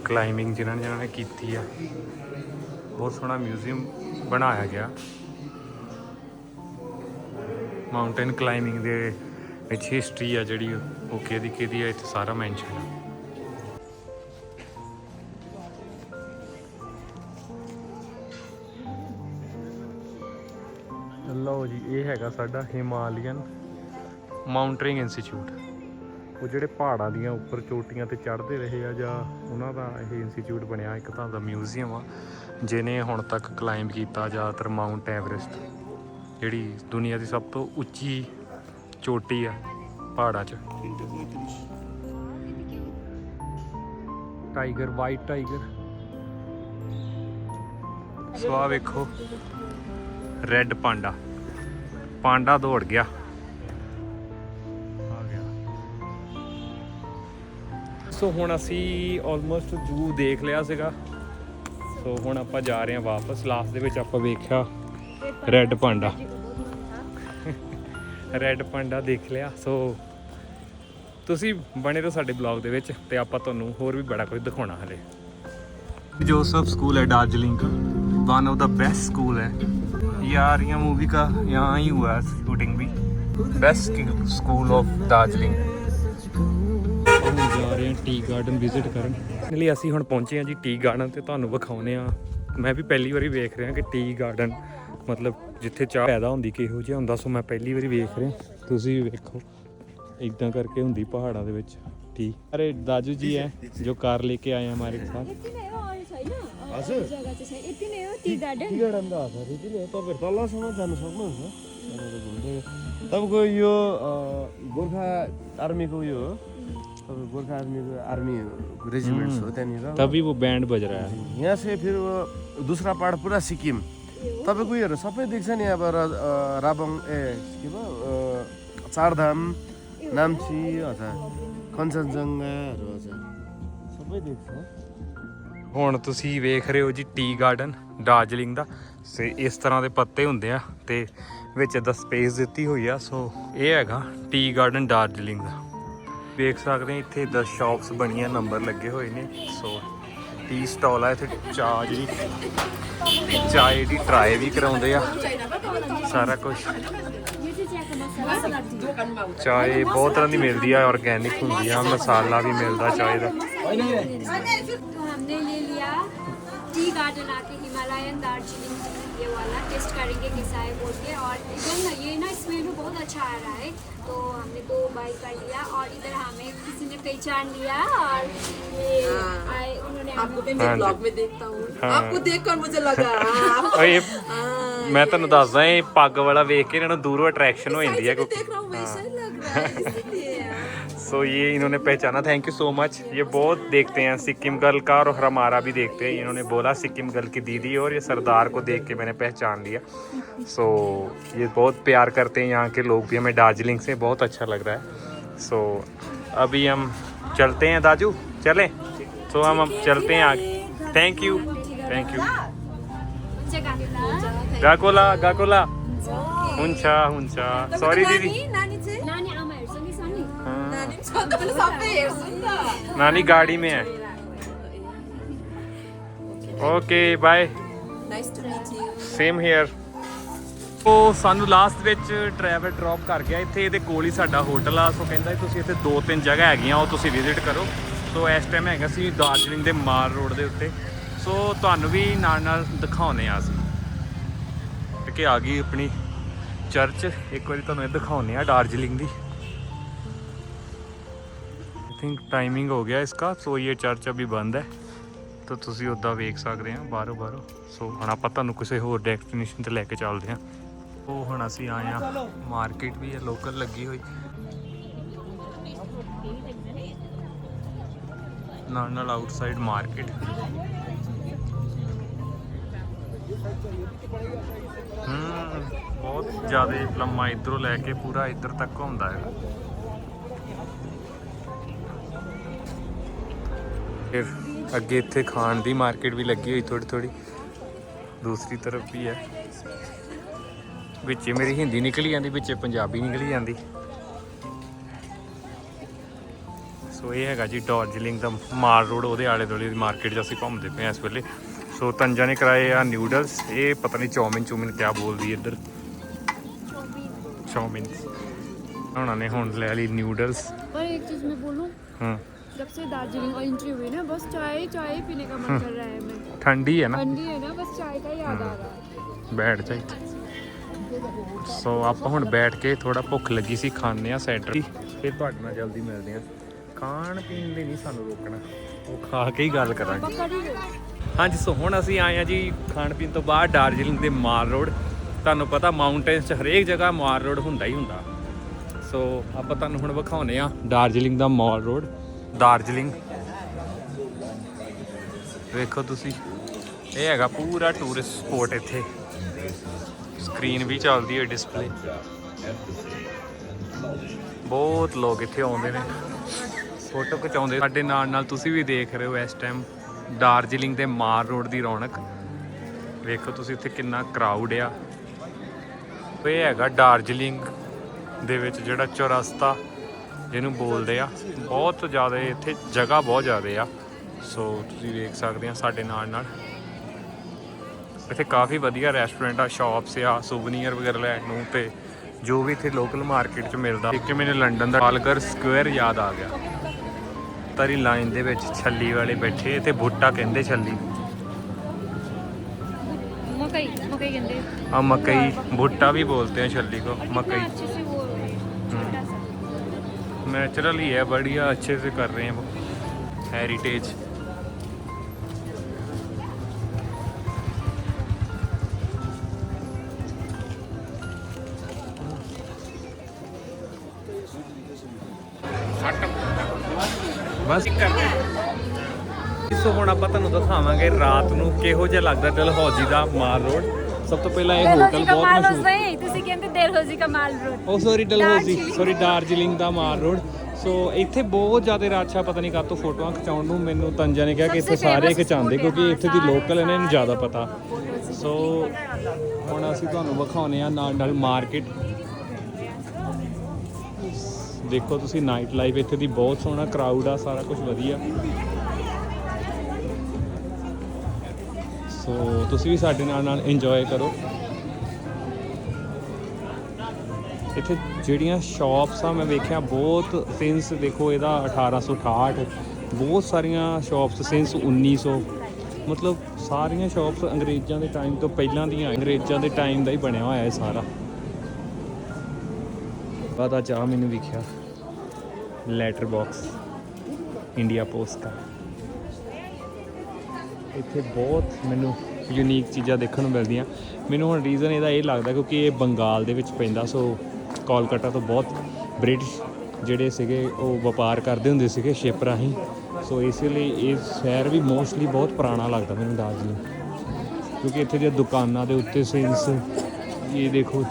ਕਲਾਈਮਿੰਗ ਜਿਨ੍ਹਾਂ ਨੇ ਜਿਨ੍ਹਾਂ ਨੇ ਕੀਤੀ ਆ। ਬਹੁਤ ਸੋਹਣਾ ਮਿਊਜ਼ੀਅਮ ਬਣਾਇਆ ਗਿਆ। ਮਾਊਂਟੇਨ ਕਲਾਈਮਿੰਗ ਦੇ ਵਿੱਚ ਹਿਸਟਰੀ ਆ ਜਿਹੜੀ ਉਹ ਕਿਹਦੀ ਕਿਹਦੀ ਆ, ਇੱਥੇ ਸਾਰਾ ਮੈਂਸ਼ਨ ਆ। ਲਓ ਜੀ, ਇਹ ਹੈਗਾ ਸਾਡਾ ਹਿਮਾਲੀਅਨ ਮਾਊਂਟਰਿੰਗ ਇੰਸਟੀਚਿਊਟ। ਉਹ ਜਿਹੜੇ ਪਹਾੜਾਂ ਦੀਆਂ ਉੱਪਰ ਚੋਟੀਆਂ ਤੇ ਚੜ੍ਹਦੇ ਰਹੇ ਆ ਜਾਂ ਉਹਨਾਂ ਦਾ ਇਹ ਇੰਸਟੀਚਿਊਟ ਬਣਿਆ, ਇੱਕ ਤਾਂ ਦਾ ਮਿਊਜ਼ੀਅਮ ਆ ਜਿਨੇ ਹੁਣ ਤੱਕ ਕਲਾਈਮ ਕੀਤਾ ਜ਼ਿਆਦਾਤਰ ਮਾਊਂਟ ਐਵਰੈਸਟ, ਜਿਹੜੀ ਦੁਨੀਆ ਦੀ ਸਭ ਤੋਂ ਉੱਚੀ ਚੋਟੀ ਆ ਪਹਾੜਾਂ 'ਚ। Tiger, white tiger. ਸੋ ਵੇਖੋ। ਰੈੱਡ ਪਾਂਡਾ ਪਾਂਡਾ ਦੌੜ ਗਿਆ। ਆ ਗਿਆ। ਸੋ ਹੁਣ ਅਸੀਂ ਆਲਮੋਸਟ ਜੂ ਦੇਖ ਲਿਆ ਸੀਗਾ। ਸੋ ਹੁਣ ਆਪਾਂ ਜਾ ਰਹੇ ਹਾਂ ਵਾਪਸ। ਲਾਸਟ ਦੇ ਵਿੱਚ ਆਪਾਂ ਵੇਖਿਆ ਰੈੱਡ ਪਾਂਡਾ ਰੈੱਡ ਪਾਂਡਾ ਦੇਖ ਲਿਆ। ਸੋ ਤੁਸੀਂ ਬਣੇ ਰਹੋ ਸਾਡੇ ਬਲੌਗ ਦੇ ਵਿੱਚ ਤੇ ਆਪਾਂ ਤੁਹਾਨੂੰ ਹੋਰ ਵੀ ਬੜਾ ਕੁਝ ਦਿਖਾਉਣਾ ਹਲੇ। ਜੋਸਫ ਸਕੂਲ ਹੈ Darjeeling one of the best school ਹੈ। यार यहाँ मूवी का यहाँ ही हुआ है शूटिंग भी बेस्ट स्कूल ऑफ दार्जिलिंग ਹੁਣ ਜਾ ਰਹੇ ਹਾਂ ਟੀ ਗਾਰਡਨ ਵਿਜ਼ਿਟ ਕਰਨ ਲਈ ਅਸੀਂ ਹੁਣ ਪਹੁੰਚੇ ਹਾਂ ਜੀ ਟੀ ਗਾਰਡਨ ਤੇ ਤੁਹਾਨੂੰ ਵਿਖਾਉਨੇ ਆ ਮੈਂ ਵੀ ਪਹਿਲੀ ਵਾਰੀ ਵੇਖ ਰਿਹਾ ਕਿ ਟੀ ਗਾਰਡਨ ਮਤਲਬ ਜਿੱਥੇ ਚਾਹ ਪੈਦਾ ਹੁੰਦੀ ਕਿਹੋ ਜਿਹਾ ਹੁੰਦਾ ਸੋ ਮੈਂ ਪਹਿਲੀ ਵਾਰੀ ਵੇਖ ਰਿਹਾ ਤੁਸੀਂ ਵੀ ਵੇਖੋ ਇਦਾਂ ਕਰਕੇ ਹੁੰਦੀ ਪਹਾੜਾਂ ਦੇ ਵਿੱਚ ਟੀ ਅਰੇ दाजू जी है जो कार लेके आए हैं हमारे साथ यति नै हो अरू छैन अ, हजुर? अरू जग्गा चाहिँ छैन यति नै हो टी गार्डन। टी गार्डन त हजुर यति नै हो। तपाईँहरू तलसम्म जानु सक्नुहुन्छ। तपाईँको यो गोर्खा आर्मीको उयो हो। तपाईँको गोर्खा आर्मीको आर्मी रेजिमेन्ट्स हो त्यहाँनिर। तभी वो बैंड बज रहा है यहाँ से फिर वो दूसरा पहाड पुरा सिक्किम। तपाईँको उयोहरू सबै देख्छ नि अब राबङ ए के भयो चारधाम नाम्ची हजुर। कञ्चनजङ्घाहरू हजुर। सबै देख्छ। ਹੁਣ ਤੁਸੀਂ ਵੇਖ ਰਹੇ ਹੋ ਜੀ ਟੀ ਗਾਰਡਨ, ਦਾਰਜਲਿੰਗ ਦਾ। ਸੇ ਇਸ ਤਰ੍ਹਾਂ ਦੇ ਪੱਤੇ ਹੁੰਦੇ ਆ ਤੇ ਵਿੱਚ ਦਾ ਸਪੇਸ ਦਿੱਤੀ ਹੋਈ ਆ, ਸੋ ਇਹ ਹੈਗਾ ਟੀ ਗਾਰਡਨ ਦਾਰਜਲਿੰਗ ਦਾ। ਵੇਖ ਸਕਦੇ ਆ ਇੱਥੇ ਦਾ ਸ਼ਾਪਸ ਬਣੀਆਂ ਨੰਬਰ ਲੱਗੇ ਹੋਏ ਨੇ, ਸੋ ਟੀ ਸਟਾਲ ਆ, ਇੱਥੇ ਚਾਹ ਜਿਹੜੀ ਚਾਹ ਦੀ ਟਰਾਈ ਵੀ ਕਰਾਉਂਦੇ ਆ। ਸਾਰਾ ਕੁਝ ਚਾਏ ਬਹੁਤ ਤਰ੍ਹਾਂ ਦੀ ਮਿਲਦੀ ਆ ਆਰਗੈਨਿਕ ਹੁੰਦੀ ਆ, ਮਸਾਲਾ ਵੀ ਮਿਲਦਾ ਚਾਏ ਦਾ हमने ले लिया टी गार्डन आके हिमालयन दार्जिलिंग ये वाला टेस्ट करेंगे कैसा है बोल के और एकदम ना ये ना स्मेल भी बहुत अच्छा आ रहा है तो हमने दो बाई कर लिया और इधर हमें किसी ने पहचान लिया और ये आए उन्होंने आपको हमें भी मैं हाँ जी। ब्लॉग में देखता हूँ हाँ। आपको देखकर मुझे लगा हाँ, ਓਏ हाँ, ਮੈਂ ਤੁਹਾਨੂੰ ਦੱਸਦਾ ਇਹ ਪੱਗ ਵਾਲਾ ਵੇਖ ਕੇ ਇਹਨਾਂ ਨੂੰ ਦੂਰੋਂ ਅਟਰੈਕਸ਼ਨ ਹੋ ਜਾਂਦੀ ਹੈ मैं ਕਿਉਂਕਿ देख रहा हूँ वैसा ही लग रहा है इसीलिए हाँ। सो ये इन्होंने पहचाना. थैंक यू सो मच ये बहुत देखते हैं. सिक्किम गर्ल का और हमारा भी देखते हैं. इन्होंने बोला सिक्किम गर्ल की दीदी और ये सरदार को देख के मैंने पहचान लिया. सो so, ये बहुत प्यार करते हैं यहाँ के लोग भी. हमें दार्जिलिंग से बहुत अच्छा लग रहा है. सो so, अभी हम चलते हैं दाजू. चलें? सो हम अब चलते हैं आगे. थैंक यू थैंक यू गाकोला गाकोला. हुन्छ हुन्छ सरी दिदी. नानी पनि छ नि त, मैले सबै हेर्छु नि त नानी गाड़ी में है okay bye nice to meet you same here ਉਹ ਸਾਨੂੰ ਲਾਸਟ ਵਿੱਚ ਡਰਾਈਵਰ ਡ੍ਰੌਪ ਕਰ ਗਿਆ ਇੱਥੇ ਇਹਦੇ ਕੋਲ ਹੀ ਸਾਡਾ ਹੋਟਲ ਆ ਸੋ ਕਹਿੰਦਾ ਸੀ ਤੁਸੀਂ ਇੱਥੇ ਦੋ ਤਿੰਨ ਜਗ੍ਹਾ ਹੈਗੀਆਂ ਉਹ ਤੁਸੀਂ ਵਿਜ਼ਿਟ ਕਰੋ ਸੋ ਇਸ ਟਾਈਮ ਹੈਗਾ ਸੀ ਦਾਰਜਲਿੰਗ ਦੇ ਮਾਲ ਰੋਡ ਦੇ ਉੱਤੇ ਸੋ ਤੁਹਾਨੂੰ ਵੀ ਨਾਲ ਨਾਲ ਦਿਖਾਉਨੇ ਆ ਅਸੀਂ ਕਿ ਆ ਗਈ ਆਪਣੀ ਚਰਚ ਇੱਕ ਵਾਰੀ ਤੁਹਾਨੂੰ ਇਹ ਦਿਖਾਉਨੇ ਆ ਦਾਰਜਲਿੰਗ ਦੀ ਆਈ ਥਿੰਕ ਟਾਈਮਿੰਗ ਹੋ ਗਿਆ ਇਸਕਾ ਸੋ ਇਹ ਚਰਚ ਅਭੀ ਬੰਦ ਹੈ। ਤਾਂ ਤੁਸੀਂ ਉੱਦਾਂ ਵੇਖ ਸਕਦੇ ਆ ਬਾਹਰੋਂ ਬਾਹਰੋਂ। ਸੋ ਹੁਣ ਆਪਾਂ ਤੁਹਾਨੂੰ ਕਿਸੇ ਹੋਰ ਡੈਸਟੀਨੇਸ਼ਨ ਤੇ ਲੈ ਕੇ ਚੱਲਦੇ ਆ ਉਹ ਹੁਣ ਅਸੀਂ ਆਏ ਆ ਮਾਰਕੀਟ ਵੀ ਹੈ ਲੋਕਲ ਲੱਗੀ ਹੋਈ। ਨਾਲ ਨਾਲ ਆਊਟਸਾਈਡ ਮਾਰਕੀਟ ਹਮ ਬਹੁਤ ਜ਼ਿਆਦਾ ਲੰਮਾ ਇਧਰੋਂ ਲੈ ਕੇ ਪੂਰਾ ਇੱਧਰ ਤੱਕ ਹੁੰਦਾ ਹੈਗਾ। ਫਿਰ ਅੱਗੇ ਇੱਥੇ ਖਾਣ ਦੀ ਮਾਰਕੀਟ ਵੀ ਲੱਗੀ ਹੋਈ ਥੋੜੀ ਥੋੜੀ ਦੂਸਰੀ ਤਰਫ ਵੀ ਹੈ। ਵਿੱਚੇ ਮੇਰੀ ਹਿੰਦੀ ਨਿਕਲੀ ਜਾਂਦੀ ਵਿੱਚੇ ਪੰਜਾਬੀ ਨਿਕਲੀ ਜਾਂਦੀ। ਸੋ ਇਹ ਹੈਗਾ ਜੀ ਡਾਰਜਲਿੰਗ ਦਾ ਮਾਲ ਰੋਡ ਉਹਦੇ ਆਲੇ ਦੁਆਲੇ ਦੀ ਮਾਰਕੀਟ 'ਚ ਅਸੀਂ ਘੁੰਮਦੇ ਪਏ ਆ ਇਸ ਵੇਲੇ। ਸੋ ਤੰਜਾ ਨੇ ਕਰਾਏ ਆ ਨਿਊਡਲਸ ਇਹ ਪਤਾ ਨਹੀਂ ਚੌਮਿਨ ਚੂਮਿਨ ਕਿਆ ਬੋਲਦੀ ਇੱਧਰ। ਚੌਮਿਨ। ਉਹਨਾਂ ਨੇ ਹੁਣ ਲੈ ਲਈ ਨਿਊਡਲਸ ਪਰ ਇੱਕ ਚੀਜ਼ ਮੈਂ ਬੋਲੂੰ। ਹਾਂ। जब से दार्जिलिंग और एंट्री हुई ना बस चाय चाय पीने का मन कर रहा है मैं ਠੰਡੀ ਹੈ ਨਾ ठंडी है ना बस चाय का याद आ रहा है ਬੈਠ ਜਾ ਇੱਥੇ ਸੋ ਆਪਾਂ ਹੁਣ ਬੈਠ ਕੇ ਥੋੜਾ ਭੁੱਖ ਲੱਗੀ ਸੀ ਖਾਣੇ ਆ ਸੈਂਟਰ ਫਿਰ ਤੁਹਾਡੇ ਨਾਲ ਜਲਦੀ ਮਿਲਦੇ ਆ ਖਾਣ ਪੀਣ ਲਈ ਨਹੀਂ ਸਾਨੂੰ ਰੋਕਣਾ ਉਹ ਖਾ ਕੇ ਹੀ ਗੱਲ ਕਰਾਂਗੇ बकरी रोटी ਹਾਂਜੀ ਸੋ ਹੁਣ ਅਸੀਂ ਆਏ ਆ ਜੀ ਖਾਣ ਪੀਣ ਤੋਂ ਬਾਅਦ ਡਾਰਜਲਿੰਗ ਦੇ ਮਾਲ ਰੋਡ ਤੁਹਾਨੂੰ ਪਤਾ ਮਾਊਂਟੇਨਸ 'ਚ ਹਰੇਕ ਜਗ੍ਹਾ ਮਾਲ ਰੋਡ ਹੁੰਦਾ ਹੀ ਹੁੰਦਾ ਸੋ ਆਪਾਂ ਤੁਹਾਨੂੰ ਹੁਣ ਵਿਖਾਉਨੇ ਆ ਡਾਰਜਲਿੰਗ ਦਾ ਮਾਲ ਰੋਡ ਡਾਰਜਲਿੰਗ ਵੇਖੋ ਤੁਸੀਂ, ਇਹ ਹੈਗਾ ਪੂਰਾ ਟੂਰਿਸਟ ਸਪੋਟ ਇੱਥੇ। ਸਕਰੀਨ ਵੀ ਚੱਲਦੀ ਹੈ ਡਿਸਪਲੇ ਬਹੁਤ ਲੋਕ ਇੱਥੇ ਆਉਂਦੇ ਨੇ। ਫੋਟੋ ਖਿਚਾਉਂਦੇ। ਸਾਡੇ ਨਾਲ ਨਾਲ ਤੁਸੀਂ ਵੀ ਦੇਖ ਰਹੇ ਹੋ ਇਸ ਟਾਈਮ ਡਾਰਜਲਿੰਗ ਦੇ ਮਾਰ ਰੋਡ ਦੀ ਰੌਣਕ। ਵੇਖੋ ਤੁਸੀਂ ਇੱਥੇ ਕਿੰਨਾ ਕਰਾਊਡ ਆ। ਇਹ ਹੈਗਾ ਡਾਰਜਲਿੰਗ ਦੇ ਵਿੱਚ ਜਿਹੜਾ ਚੌਰਸਤਾ ਜਿਹਨੂੰ ਬੋਲਦੇ ਆ। ਬਹੁਤ ਜ਼ਿਆਦਾ ਇੱਥੇ ਜਗ੍ਹਾ ਬਹੁਤ ਜ਼ਿਆਦਾ ਆ। ਸੋ ਤੁਸੀਂ ਵੇਖ ਸਕਦੇ ਆ ਸਾਡੇ ਨਾਲ ਨਾਲ ਇੱਥੇ ਕਾਫੀ ਵਧੀਆ ਰੈਸਟੋਰੈਂਟ ਆ ਸ਼ਾਪਸ ਆ ਸੂਵਨੀਅਰ ਵਗੈਰਾ ਲੈਣ ਨੂੰ ਤੇ ਜੋ ਵੀ ਇੱਥੇ ਲੋਕਲ ਮਾਰਕੀਟ 'ਚ ਮਿਲਦਾ। ਇੱਕ ਮੈਨੂੰ ਲੰਡਨ ਦਾ ਪਾਲਗਰ ਸਕੁਅਰ ਯਾਦ ਆ ਗਿਆ। ਤਰੀ ਲਾਈਨ ਦੇ ਵਿੱਚ ਛੱਲੀ ਵਾਲੇ ਬੈਠੇ ਇੱਥੇ ਬੂਟਾ ਕਹਿੰਦੇ ਛੱਲੀ। ਮਕਈ ਮਕਈ ਕਹਿੰਦੇ ਆ। ਮੱਕਈ ਬੂਟਾ ਵੀ ਬੋਲਦੇ ਆ ਛੱਲੀ ਕੋ ਮੱਕਈ। नेचुरल ही है बढ़िया अच्छे से कर रहे हैं वो हेरिटेज ਬਸ ਸੋ ਹੁਣ ਆਪਾਂ ਤੁਹਾਨੂੰ ਦਿਖਾਵਾਂਗੇ ਰਾਤ ਨੂੰ ਕਿਹੋ ਜਿਹਾ ਲੱਗਦਾ ਡਲਹੌਜੀ ਦਾ ਮਾਲ ਰੋਡ ਸਭ ਤੋਂ ਪਹਿਲਾਂ ਇਹ ਹੋਟਲ ਬਹੁਤ ਮਸ਼ਹੂਰ नहीं ਤੁਸੀਂ ਕਹਿੰਦੇ ਦੇਲਹੌਜੀ का ਮਾਲ ਰੋਡ। ਉਹ ਸੌਰੀ ਡਲਹੌਜ਼ੀ ਦਾਰਜੀਲਿੰਗ। ਸੌਰੀ ਡਾਰਜਲਿੰਗ ਦਾ ਮਾਲ ਰੋਡ। ਸੋ ਇੱਥੇ ਬਹੁਤ ਜ਼ਿਆਦਾ ਆ ਪਤਾ ਨਹੀਂ ਕਾਹਤੋਂ ਫੋਟੋਆਂ ਖਿਚਾਉਣ ਨੂੰ। ਮੈਨੂੰ ਤੰਜਾ ਨੇ ਕਿਹਾ ਕਿ ਇੱਥੇ ਸਭ ਤੋਂ ਸਾਰੇ famous ਖਿਚਾਉਂਦੇ spot ਹੈ, ਕਿਉਂਕਿ ਇੱਥੇ ਦੀ ਲੋਕਲ ਇਹਨਾਂ ਨੂੰ ਜ਼ਿਆਦਾ ਪਤਾ। ਸੋ ਹੁਣ ਅਸੀਂ ਤੁਹਾਨੂੰ ਵਿਖਾਉਨੇ ਆ ਨਾਲ ਨਾਲ ਮਾਰਕੀਟ ਦੇਖੋ ਤੁਸੀਂ ਨਾਈਟ ਲਾਈਫ ਇੱਥੇ ਦੀ ਬਹੁਤ ਸੋਹਣਾ ਕਰਾਊਡ ਆ ਸਾਰਾ ਕੁਝ ਵਧੀਆ। ਸੋ ਤੁਸੀਂ ਵੀ ਸਾਡੇ ਨਾਲ ਨਾਲ ਇੰਜੋਏ ਕਰੋ। ਇੱਥੇ ਜਿਹੜੀਆਂ ਸ਼ਾਪਸ ਆ, ਮੈਂ ਵੇਖਿਆ ਬਹੁਤ ਸਿੰਸ ਦੇਖੋ ਇਹਦਾ 1868 ਬਹੁਤ ਸਾਰੀਆਂ ਸ਼ਾਪਸ ਸਿੰਸ 1900 ਮਤਲਬ ਸਾਰੀਆਂ ਸ਼ਾਪਸ ਅੰਗਰੇਜ਼ਾਂ ਦੇ ਟਾਈਮ ਤੋਂ ਪਹਿਲਾਂ ਦੀਆਂ, ਅੰਗਰੇਜ਼ਾਂ ਦੇ ਟਾਈਮ ਦਾ ਹੀ ਬਣਿਆ ਹੋਇਆ ਇਹ ਸਾਰਾ। ਪਤਾ ਚਾਹ ਮੈਨੂੰ ਵਿਖਿਆ ਲੈਟਰ ਬਾਕਸ ਇੰਡੀਆ ਪੋਸਟ ਦਾ। ਇੱਥੇ ਬਹੁਤ ਮੈਨੂੰ ਯੂਨੀਕ ਚੀਜ਼ਾਂ ਦੇਖਣ ਨੂੰ ਮਿਲਦੀਆਂ। ਮੈਨੂੰ ਹੁਣ ਰੀਜ਼ਨ ਇਹਦਾ ਇਹ ਲੱਗਦਾ ਕਿਉਂਕਿ ਇਹ ਬੰਗਾਲ ਦੇ ਵਿੱਚ ਪੈਂਦਾ ਸੋ ਕੋਲਕਾਤਾ ਤੋਂ ਬਹੁਤ ਬ੍ਰਿਟਿਸ਼ ਜਿਹੜੇ ਸੀਗੇ, ਉਹ ਵਪਾਰ ਕਰਦੇ ਹੁੰਦੇ ਸੀਗੇ ਸ਼ਿਪ ਰਾਹੀਂ। ਸੋ ਇਸ ਲਈ ਇਹ ਸ਼ਹਿਰ ਵੀ ਮੋਸਟਲੀ ਬਹੁਤ ਪੁਰਾਣਾ ਲੱਗਦਾ ਮੈਨੂੰ ਦਾਰਜਲਿੰਗ। ਕਿਉਂਕਿ ਇੱਥੇ ਦੀਆਂ ਦੁਕਾਨਾਂ ਦੇ ਉੱਤੇ ਸਿੰਸ ਇਹ ਦੇਖੋ,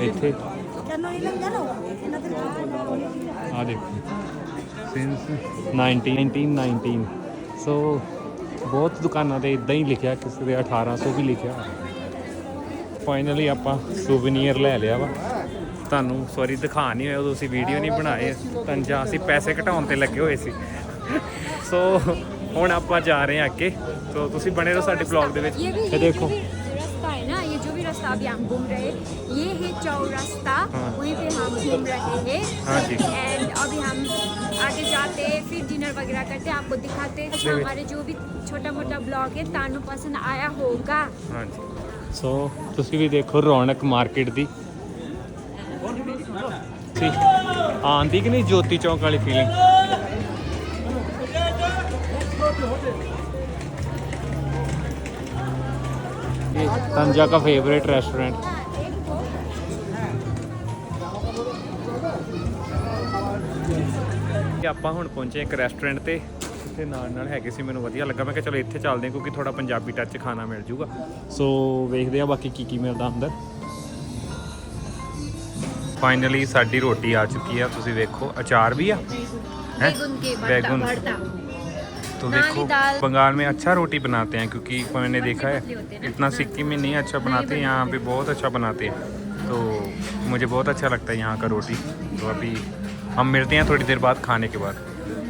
ਇੱਥੇ ਆ ਦੇਖੋ ਸਿੰਸ 1919 ਸੋ ਬਹੁਤ ਦੁਕਾਨਾਂ ਤੇ ਇਦਾਂ ਹੀ ਲਿਖਿਆ, ਕਿਸੇ ਦੇ 1800 ਵੀ ਲਿਖਿਆ। ਫਾਈਨਲੀ ਆਪਾਂ ਸੂਵੀਨੀਅਰ ਲੈ ਲਿਆ ਵਾ। ਤੁਹਾਨੂੰ ਸੌਰੀ ਦਿਖਾ ਨਹੀਂ ਹੋਇਆ ਉਦੋਂ ਅਸੀਂ ਵੀਡੀਓ ਨਹੀਂ ਬਣਾਏ ਤੰਜਾ ਅਸੀਂ ਪੈਸੇ ਘਟਾਉਣ ਤੇ ਲੱਗੇ ਹੋਏ ਸੀ ਸੋ ਹੁਣ ਆਪਾਂ ਜਾ ਰਹੇ ਹਾਂ ਅੱਗੇ ਸੋ ਤੁਸੀਂ ਬਣੇ ਰਹੋ ਸਾਡੇ ਬਲੌਗ ਦੇ ਵਿੱਚ ये भी ਇਹ ये ਦੇਖੋ जो भी रास्ता है ना ये जो भी रास्ता सा अभी हम घूम रहे हैं ये है चौरास्ता हाँ। वहीं पे हम घूम रहे हैं हाँ जी। एंड अभी हम आगे जाते हैं फिर डिनर वगैरह करते हैं आपको दिखाते हैं जी। हमारे जो भी छोटा मोटा ब्लॉग है तानू पसंद आया होगा ਹਾਂਜੀ ਸੋ ਤੁਸੀਂ ਵੀ ਦੇਖੋ ਰੌਣਕ ਮਾਰਕੀਟ ਦੀ ਸੀ ਆਂਦੀ ਕਿ ਨਹੀਂ ਜੋਤੀ ਚੌਂਕ ਵਾਲੀ ਫੀਲਿੰਗ ਇਹ ਤੰਜਾ ਦਾ ਫੇਵਰੇਟ ਰੈਸਟੋਰੈਂਟ ਕਿ ਆਪਾਂ ਹੁਣ ਪਹੁੰਚੇ ਇੱਕ ਰੈਸਟੋਰੈਂਟ ਤੇ। ਇੱਥੇ ਨਾਲ ਨਾਲ ਹੈਗੇ ਸੀ, ਮੈਨੂੰ ਵਧੀਆ ਲੱਗਾ। ਮੈਂ ਕਿਹਾ ਚਲੋ ਇੱਥੇ ਚੱਲਦੇ ਹਾਂ, ਕਿਉਂਕਿ ਥੋੜਾ ਪੰਜਾਬੀ ਟੱਚ ਖਾਣਾ ਮਿਲ ਜੂਗਾ। ਸੋ ਵੇਖਦੇ ਆ ਬਾਕੀ ਕੀ ਕੀ ਮਿਲਦਾ ਅੰਦਰ। ਫਾਈਨਲੀ ਸਾਡੀ ਰੋਟੀ ਆ ਚੁੱਕੀ ਆ ਤੁਸੀਂ ਵੇਖੋ ਅਚਾਰ ਵੀ ਆ हैं? बैगन के बैगन। भरता तो नाली देखो दाल। बंगाल में अच्छा रोटी बनाते हैं क्योंकि मैंने देखा पतले होते हैं है ना, इतना हाँ। सिक्किम में नहीं अच्छा बनाते बनाते यहाँ पे हैं। बहुत अच्छा बनाते हैं तो मुझे बहुत अच्छा लगता है यहाँ का रोटी तो अभी हम मिलते हैं थोड़ी देर बाद खाने के बाद